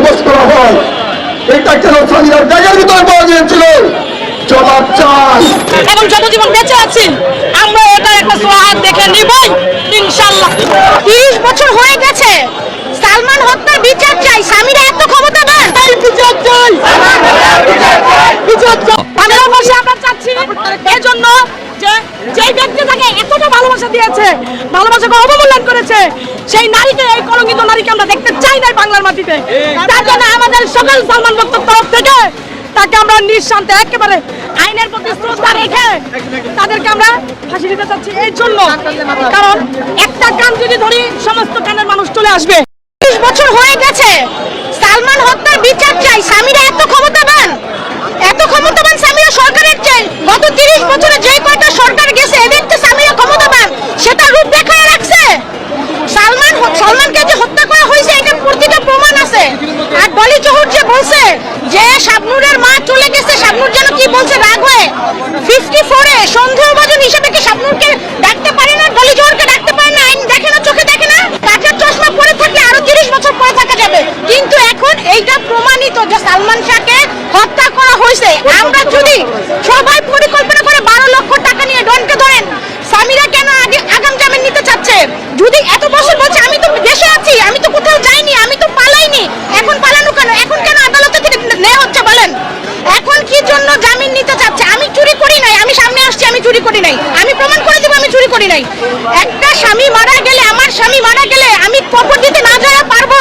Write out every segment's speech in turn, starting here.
অবস্থ করা হয়। এটা কেন স্বামীরা ব্যাগের ভিতরে পাওয়া গিয়েছিল জবাব যতজীবন বেঁচে আছি আমরা এটা একটা সোহাগ দেখে নিবই ইনশাল্লাহ। তিরিশ বছর হয়ে গেছে সালমান হত্যার বিচার চাই। স্বামীরা এত ক্ষমতা দেন তাই বিচার চাই। বিচার চাই। ভালোবাসা আমরা চাচ্ছি এজন্য যে, যেই ব্যক্তি তাকে এতটা ভালোবাসা দিয়েছে, ভালোবাসাকে অবমূল্যায়ন করেছে, সেই নারীকে, এই কলঙ্কিত নারীকে আমরা দেখতে চাই না বাংলার মাটিতে। তার জন্য আমাদের সকল সালমান ভক্তর তরফ থেকে তাকে আমরা নিঃশান্তে একেবারে আইনের প্রতি শ্রদ্ধা রেখে তাদেরকে আমরা ফাঁসি দিতে চাচ্ছি। এই জন্য, কারণ একটা কান যদি ধরি, সমস্ত কানের মানুষ চলে আসবে তিরিশ বছর হয়ে গেছে সালমান হত্যার বিচার চাই স্বামীরা এত ক্ষমতাবান এত ক্ষমতাবান স্বামীরা সরকারের চাই গত তিরিশ বছরে যে কয়টা সরকার গেছে এদের তো স্বামীরা ক্ষমতাবান সেটা রূপ দেখায় রাখছে সালমান সালমানকে যে হত্যা করা হয়েছে এটার প্রতিটা প্রমাণ আছে আর ডলি চৌধুরী যে বলছে যে শাবনুরের মা চলে গেছে। শাবনুর যেন কি বলছে রাগ হয়ে? ফিফটি ফোরে সন্দেহভাজন হিসেবে কি শাবনুরকে ডাকতে পারে না? ডলি জোহরকে ডাকতে পারে না? আইন দেখে না, চোখে দেখে না? কাঁচের চশমা পরে থাকলে আরও তিরিশ বছর পরে থাকা যাবে। কিন্তু এখন এইটা প্রমাণিত যে সালমান শাহকে হত্যা করা হয়েছে। আমরা যদি সবাই পরিকল্পনা করে বারো লক্ষ টাকা নিয়ে ডনকে ধরেন, স্বামীরা কেন আগে আগাম জামিন নিতে চাচ্ছে? যদি এত বছর বলছে, আমি তো দেশে আছি, আমি তো কোথাও যাইনি, আমি তো পালাইনি। এখন কেন আদালতে থেকে নেওয়া হচ্ছে বলেন এখন কি জন্য জামিন নিতে চাচ্ছে আমি চুরি করি নাই আমি সামনে আসছি আমি চুরি করি নাই। আমি প্রমাণ করে দেবো আমি চুরি করি নাই। একটা স্বামী মারা গেলে, আমার স্বামী মারা গেলে আমি কবর দিতে না যাওয়া পারব।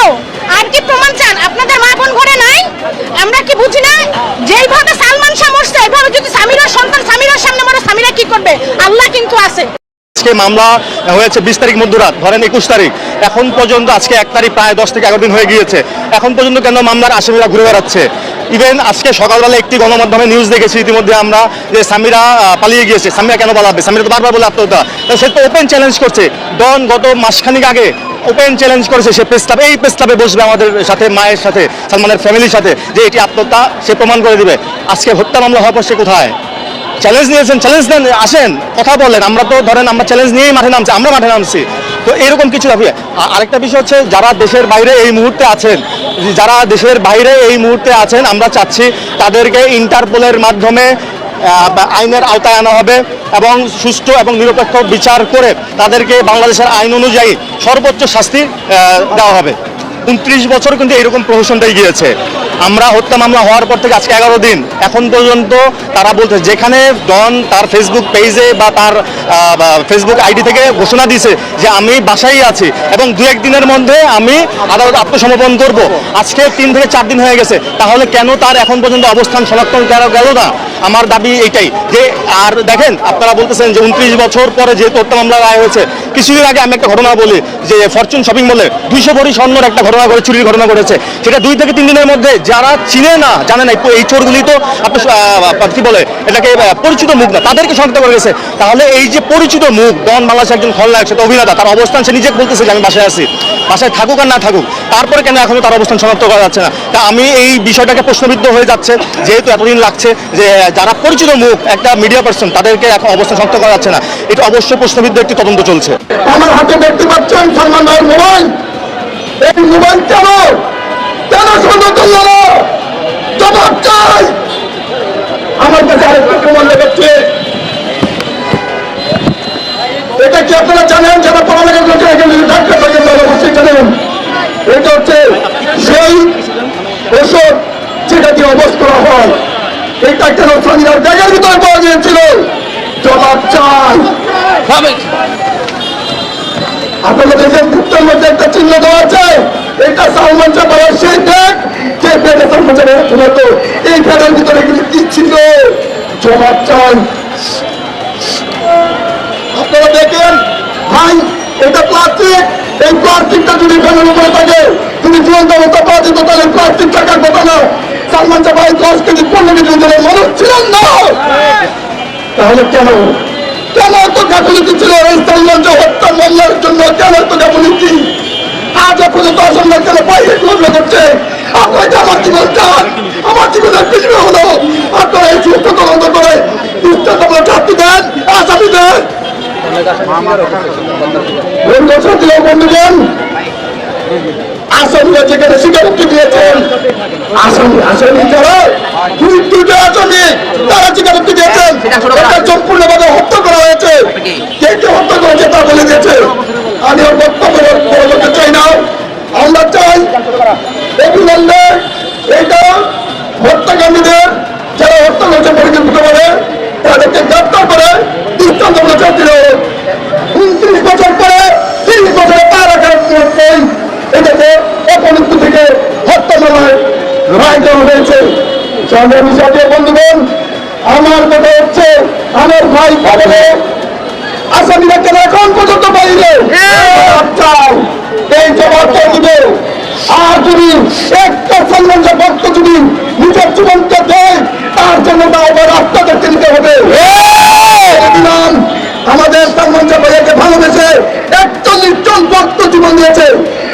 আর কি প্রমাণ চান? আপনাদের মা বোন ঘরে নাই? আমরা কি বুঝি না? যেইভাবে সালমান শাহ মরছে, এইভাবে যদি স্বামীরা সন্তান স্বামীরা সামনে মরে, স্বামীরা কি করবে? আল্লাহ কিন্তু আছে। আজকে মামলা হয়েছে বিশ তারিখ মধ্যরাত ধরেন একুশ তারিখ। এখন পর্যন্ত আজকে এক তারিখ, প্রায় দশ থেকে এগারো দিন হয়ে গিয়েছে। এখন পর্যন্ত কেন মামলার আসামিরা ঘুরে বেড়াচ্ছে? ইভেন আজকে সকালবেলা একটি গণমাধ্যমে নিউজ দেখেছি, ইতিমধ্যে আমরা যে সামিরা পালিয়ে গিয়েছে। সামিরা কেন পালাবে? সামিরা তো বারবার বলে আত্মহত্যা। সে তো ওপেন চ্যালেঞ্জ করছে। ডন গত মাসখানিক আগে ওপেন চ্যালেঞ্জ করেছে সে প্রেস এই প্রেস ক্লাবে বসবে আমাদের সাথে, মায়ের সাথে, সালমানের ফ্যামিলির সাথে যে এটি আত্মহত্যা সে প্রমাণ করে দিবে। আজকে হত্যা মামলা হওয়ার পর সে কোথায়? চ্যালেঞ্জ নিয়েছেন চ্যালেঞ্জ দেন, আসেন, কথা বলেন। আমরা তো ধরেন আমরা চ্যালেঞ্জ নিয়েই মাঠে নামছি, আমরা মাঠে নামছি। তো এরকম কিছু হবে আরেকটা বিষয় হচ্ছে, যারা দেশের বাইরে এই মুহূর্তে আছেন, যারা দেশের বাইরে এই মুহূর্তে আছেন, আমরা চাচ্ছি তাদেরকে ইন্টারপোলের মাধ্যমে আইনের আওতায় আনা হবে এবং সুষ্ঠু এবং নিরপেক্ষ বিচার করে তাদেরকে বাংলাদেশের আইন অনুযায়ী সর্বোচ্চ শাস্তি দেওয়া হবে। উনত্রিশ বছর কিন্তু এরকম প্রহসনটাই গিয়েছে। আমরা হত্যা মামলা হওয়ার পর থেকে আজকে এগারো দিন। এখন পর্যন্ত তারা বলছে যেখানে ডন তার ফেসবুক পেজে বা তার ফেসবুক আইডি থেকে ঘোষণা দিয়েছে যে আমি বাসায় আছি এবং দু এক দিনের মধ্যে আমি আদালত আত্মসমর্পণ করব। আজকে তিন থেকে চার দিন হয়ে গেছে। তাহলে কেন তার এখন পর্যন্ত অবস্থান শনাক্ত করা গেল না? আমার দাবি এটাই যে, আর দেখেন, আপনারা বলতেছেন যে উনত্রিশ বছর পরে যেহেতু হত্যা মামলা রায় হয়েছে, কিছুদিন আগে আমি একটা ঘটনা বলি যে ফরচুন শপিং মলে দুইশো ভরি স্বর্ণর একটা করে চুরির ঘটনা ঘটেছে। সেটা দুই থেকে তিন দিনের মধ্যে যারা চিনে না জানে না এই চোরগুলি তো আপনি আহ, কি বলে এটাকে পরিচিত মুখ না তাদেরকে শনাক্ত করে গেছে। তাহলে এই যে পরিচিত মুখ ডন বাংলাদেশ একজন খলনায়ক সেটা অভিনেতা তার অবস্থান সে নিজে বলতেছে যে আমি বাসায় আছি। বাসায় থাকুক আর না থাকুক তারপরে কেন এখনও তার অবস্থান শনাক্ত করা যাচ্ছে না? তা আমি এই বিষয়টাকে প্রশ্নবিদ্ধ হয়ে যাচ্ছে যেহেতু এতদিন লাগছে যে যারা পরিচিত মুখ একটা মিডিয়া পার্সন তাদেরকে এখন অবস্থান শনাক্ত করা যাচ্ছে না। এটা অবশ্যই প্রশ্নবিদ্ধ একটি তদন্ত চলছে। আমার হাতে দেখতে মোবাইল কেন কেন সুন্দর করল না জবাব চাই আমার কাছে আরেকটা প্রমাণ লেগেছে এটা কি আপনারা জানেন যারা পড়ালেখার লোকের এখানে ডাক্তার থাকেন তারা অবশ্যই জানেন এটা হচ্ছে সেই ওষুধ যেটা দিয়ে অবস্থ করা হয় এটা কেন স্বামীরা ব্যাগের ভিতরে পাওয়া গিয়েছিল জবাব চাই আপনাদের দেশের গুপ্তের মধ্যে একটা সালমান সালমান কি ছিল? জবাব চাই। আপনারা দেখেন, ভাই উপরে থাকে, তুমি জীবন্ত তাহলে প্লাস্টিক টাকার কথা না। সালমান চাপাই দশ কেজি, পনেরো কেজি ওজনের মানুষ ছিলেন না। তাহলে কেন? কেন এত গাফিলতি ছিল? এই সালমানকে হত্যা জন্য কেন এত গাফিলতি আজ পর্যন্ত অসম্মান কেন বাইরে ঘটনা করছে আপনার আমার জীবন চান আমার জীবনের পৃথিবী হলো আপনারা এই সুস্থ তদন্ত করে সুস্থ তদন্ত চাকরি দেন আসামি দেন। বন্ধু বন্ধুগণ আসামিরা যেখানে স্বীকারোক্তি দিয়েছেন আসামি আসামি যারা দুই দুইটা আসামি তারা স্বীকারোক্তি দিয়েছেন। সম্পূর্ণভাবে হত্যা করা হয়েছে। কে কে হত্যা করেছে তা বলে দিয়েছে। আমি ওর বক্তব্য করতে চাই না আমরা চাই অবিলম্বে এটা হত্যাকারীদের যারা হত্যা করেছে পরিকল্পিতভাবে তাদেরকে গ্রেপ্তার করে দৃষ্টান্তমূলক শাস্তি। উনত্রিশ বছর পরে তিরিশ বছরে পা রাখার এটাকে অপমৃত্য থেকে হত্যা মামলায় রায় দেওয়া হয়েছে সংগ্রামী জাতীয় বন্ধুগণ, আমার কথা হচ্ছে, আমার ভাই পাবনে আসামিরা কেন এখন পর্যন্ত বাইরে চাও এই জবাবটা দিবে আর যদি একটা সম্মান ভক্ত যদি নিজের জীবনকে দেয় তার জন্য তাদের রাস্তা দেখতে নিতে হবে। আমাদের সম্মান ভাইয়াকে ভালোবেসে একচল্লিশ জন ভক্ত জীবন দিয়েছে।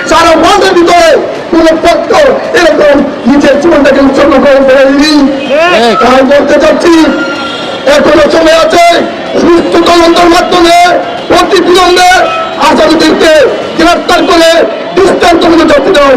সারা ওয়ার্ল্ডের ভিতরে কোন ভক্ত এরকম নিজের জীবনটাকে উৎসর্গ করে ফেলেনি। তাই বলতে চাচ্ছি এখনও সময় আছে সুস্থ তদন্তের মাধ্যমে অতি বিলম্বে আসামিদেরকে গ্রেফতার করে দৃষ্টান্তমূলক শাস্তি দেওয়া।